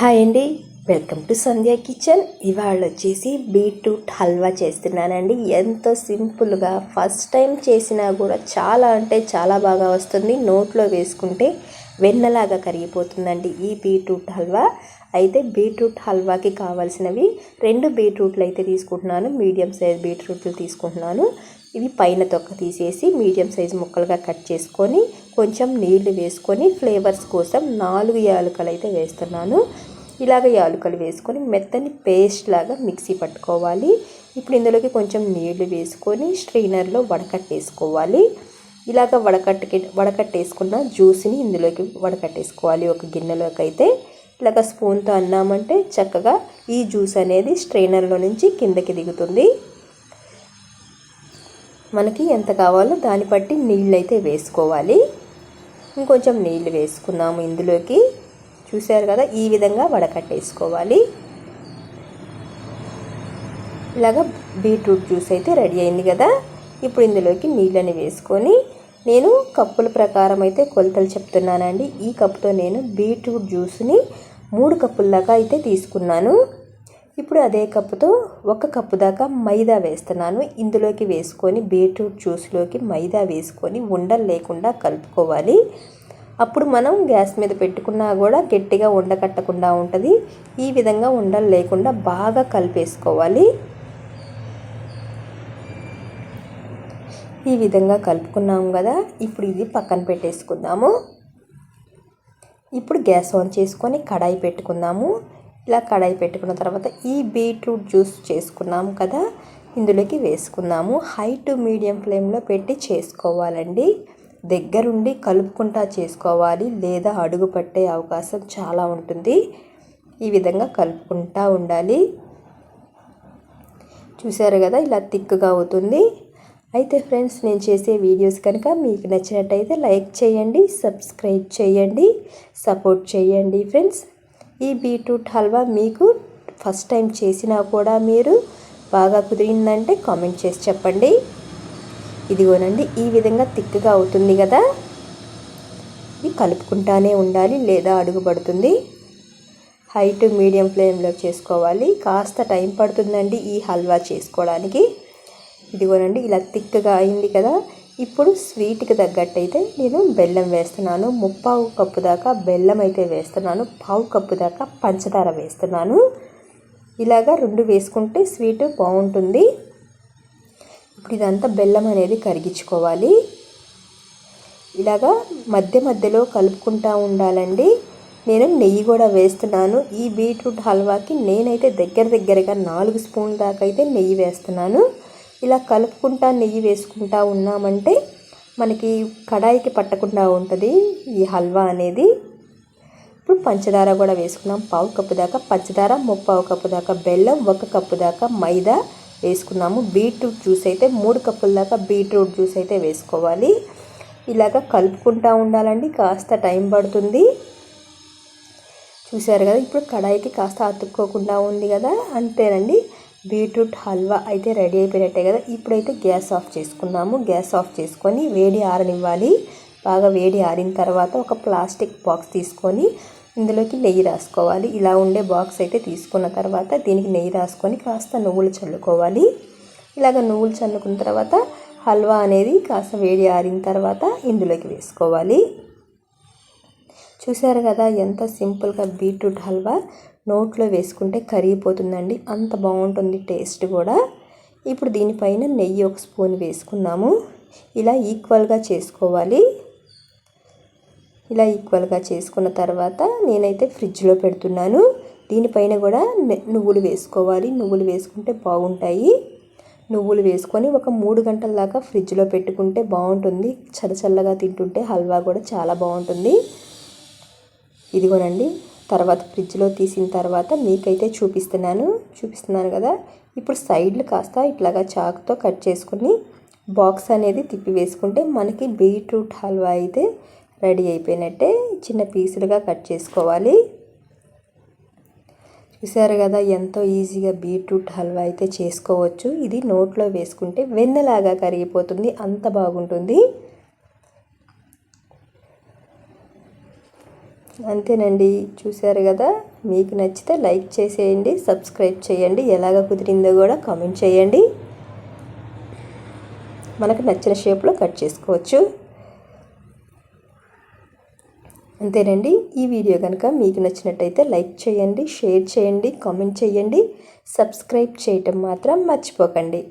Hi అండి. Welcome to Sandhya kitchen. ఇవాళ వచ్చేసి బీట్రూట్ హల్వా చేస్తున్నానండి. ఎంతో సింపుల్గా ఫస్ట్ టైం చేసినా కూడా చాలా అంటే చాలా బాగా వస్తుంది. నోట్లో వేసుకుంటే వెన్నలాగా కరిగిపోతుందండి ఈ బీట్రూట్ హల్వా. అయితే బీట్రూట్ హల్వాకి కావాల్సినవి రెండు బీట్రూట్లు అయితే తీసుకుంటున్నాను. మీడియం సైజ్ బీట్రూట్లు తీసుకుంటున్నాను. ఇవి పైన తొక్క తీసేసి మీడియం సైజ్ ముక్కలుగా కట్ చేసుకొని కొంచెం నీళ్ళు వేసుకొని ఫ్లేవర్స్ కోసం నాలుగు యాలకలు అయితే వేస్తున్నాను. ఇలాగ యాలకలు వేసుకొని మెత్తని పేస్ట్ లాగా మిక్సీ పట్టుకోవాలి. ఇప్పుడు ఇందులోకి కొంచెం నీళ్ళు వేసుకొని స్ట్రైనర్లో వడకట్టేసుకోవాలి. ఇలాగ వడకట్టుకి వడకట్టేసుకున్న జ్యూస్ని ఇందులోకి వడకట్టేసుకోవాలి. ఒక గిన్నెలోకి అయితే ఇలాగ స్పూన్తో అన్నామంటే చక్కగా ఈ జ్యూస్ అనేది స్ట్రైనర్లో నుంచి కిందకి దిగుతుంది. మనకి ఎంత కావాలో దాన్ని బట్టి నీళ్ళు అయితే వేసుకోవాలి. ఇంకొంచెం నీళ్ళు వేసుకున్నాము ఇందులోకి. చూసారు కదా ఈ విధంగా వడకట్టేసుకోవాలి. ఇలాగా బీట్రూట్ జ్యూస్ అయితే రెడీ అయింది కదా. ఇప్పుడు ఇందులోకి నీళ్ళని వేసుకొని నేను కప్పుల ప్రకారం అయితే కొలతలు చెప్తున్నానండి. ఈ కప్పుతో నేను బీట్రూట్ జ్యూస్ని మూడు కప్పుల దాకా అయితే తీసుకున్నాను. ఇప్పుడు అదే కప్పుతో ఒక కప్పు దాకా మైదా వేస్తున్నాను. ఇందులోకి వేసుకొని బీట్రూట్ జ్యూస్లోకి మైదా వేసుకొని ఉండలు లేకుండా కలుపుకోవాలి. అప్పుడు మనం గ్యాస్ మీద పెట్టుకున్నా కూడా గట్టిగా ఉండకట్టకుండా ఉంటుంది. ఈ విధంగా ఉండలు లేకుండా బాగా కలిపేసుకోవాలి. ఈ విధంగా కలుపుకున్నాము కదా ఇప్పుడు ఇది పక్కన పెట్టేసుకుందాము. ఇప్పుడు గ్యాస్ ఆన్ చేసుకొని కడాయి పెట్టుకుందాము. ఇలా కడాయి పెట్టుకున్న తర్వాత ఈ బీట్రూట్ జ్యూస్ చేసుకున్నాము కదా ఇందులోకి వేసుకుందాము. హై టు మీడియం ఫ్లేమ్లో పెట్టి చేసుకోవాలండి. దగ్గరుండి కలుపుకుంటా చేసుకోవాలి లేదా అడుగు పట్టే అవకాశం చాలా ఉంటుంది. ఈ విధంగా కలుపుకుంటా ఉండాలి. చూసారు కదా ఇలా థిక్గా అవుతుంది. అయితే ఫ్రెండ్స్ నేను చేసే వీడియోస్ కనుక మీకు నచ్చినట్టయితే లైక్ చేయండి సబ్స్క్రైబ్ చేయండి సపోర్ట్ చేయండి ఫ్రెండ్స్. ఈ బీట్రూట్ హల్వా మీకు ఫస్ట్ టైం చేసినా కూడా మీరు బాగా కుదిరిందంటే కామెంట్ చేసి చెప్పండి. ఇదిగోనండి ఈ విధంగా థిక్గా అవుతుంది కదా. ఇది కలుపుకుంటానే ఉండాలి లేదా అడుగుపడుతుంది. హై టు మీడియం ఫ్లేమ్లో చేసుకోవాలి కాస్త టైం పడుతుందండి ఈ హల్వా చేసుకోవడానికి. ఇదిగోనండి ఇలా థిక్గా అయింది కదా. ఇప్పుడు స్వీట్కి తగ్గట్టయితే నేను బెల్లం వేస్తున్నాను. ముప్పావు కప్పు దాకా బెల్లం అయితే వేస్తున్నాను. పావు కప్పు దాకా పంచదార వేస్తున్నాను. ఇలాగా రెండు వేసుకుంటే స్వీట్ బాగుంటుంది. ఇప్పుడు ఇదంతా బెల్లం అనేది కరిగించుకోవాలి. ఇలాగా మధ్య మధ్యలో కలుపుకుంటూ ఉండాలండి. నేను నెయ్యి కూడా వేస్తున్నాను. ఈ బీట్రూట్ హల్వాకి నేనైతే దగ్గర దగ్గరగా నాలుగు స్పూన్ల దాకా అయితే నెయ్యి వేస్తున్నాను. ఇలా కలుపుకుంటా నెయ్యి వేసుకుంటా ఉన్నామంటే మనకి కడాయికి పట్టకుండా ఉంటుంది ఈ హల్వా అనేది. ఇప్పుడు పంచదార కూడా వేసుకున్నాం. పావు కప్పు దాకా పంచదార ముప్పావు కప్పు దాకా బెల్లం ఒక కప్పు దాకా మైదా వేసుకున్నాము. బీట్రూట్ జ్యూస్ అయితే మూడు కప్పుల దాకా బీట్రూట్ జ్యూస్ అయితే వేసుకోవాలి. ఇలాగ కలుపుకుంటా ఉండాలండి కాస్త టైం పడుతుంది. చూసారు కదా ఇప్పుడు కడాయికి కాస్త అతుక్కోకుండా ఉంది కదా అంతేనండి. బీట్రూట్ హల్వా అయితే రెడీ అయిపోయినట్టే కదా. ఇప్పుడైతే గ్యాస్ ఆఫ్ చేసుకున్నాము. గ్యాస్ ఆఫ్ చేసుకొని వేడి ఆరనివ్వాలి. బాగా వేడి ఆరిన తర్వాత ఒక ప్లాస్టిక్ బాక్స్ తీసుకొని ఇందులోకి నెయ్యి రాసుకోవాలి. ఇలా ఉండే బాక్స్ అయితే తీసుకున్న తర్వాత దీనికి నెయ్యి రాసుకొని కాస్త నువ్వులు చల్లుకోవాలి. ఇలాగ నువ్వులు చల్లుకున్న తర్వాత హల్వా అనేది కాస్త వేడి ఆరిన తర్వాత ఇందులోకి వేసుకోవాలి. చూసారు కదా ఎంత సింపుల్గా బీట్రూట్ హల్వా నోట్లో వేసుకుంటే కరిగిపోతుందండి. అంత బాగుంటుంది టేస్ట్ కూడా. ఇప్పుడు దీనిపైన నెయ్యి ఒక స్పూన్ వేసుకున్నాము. ఇలా ఈక్వల్గా చేసుకోవాలి. ఇలా ఈక్వల్గా చేసుకున్న తర్వాత నేనైతే ఫ్రిడ్జ్లో పెడుతున్నాను. దీనిపైన కూడా నువ్వులు వేసుకోవాలి. నువ్వులు వేసుకుంటే బాగుంటాయి. నువ్వులు వేసుకొని ఒక మూడు గంటల దాకా ఫ్రిడ్జ్లో పెట్టుకుంటే బాగుంటుంది. చల్లచల్లగా తింటుంటే హల్వా కూడా చాలా బాగుంటుంది. ఇదిగోనండి తర్వాత ఫ్రిడ్జ్లో తీసిన తర్వాత మీకైతే చూపిస్తున్నాను. చూపిస్తున్నాను కదా ఇప్పుడు సైడ్లు కాస్త ఇట్లాగా చాకుతో కట్ చేసుకుని బాక్స్ అనేది తిప్పి వేసుకుంటే మనకి బీట్రూట్ హల్వా అయితే రెడీ అయిపోయినట్టే చిన్న పీసులుగా కట్ చేసుకోవాలి. చూసారు కదా ఎంతో ఈజీగా బీట్రూట్ హల్వా అయితే చేసుకోవచ్చు. ఇది నోట్లో వేసుకుంటే వెన్నెలాగా కరిగిపోతుంది అంత బాగుంటుంది. అంతేనండి. చూశారు కదా? మీకు నచ్చితే లైక్ చేసేయండి సబ్స్క్రైబ్ చేయండి. ఎలాగ కుదిరిందో కూడా కామెంట్ చేయండి. మనకు నచ్చిన షేప్లో కట్ చేసుకోవచ్చు. అంతేనండి. ఈ వీడియో కనుక మీకు నచ్చినట్టయితే లైక్ చేయండి షేర్ చేయండి కామెంట్ చేయండి. సబ్స్క్రైబ్ చేయటం మాత్రం మర్చిపోకండి.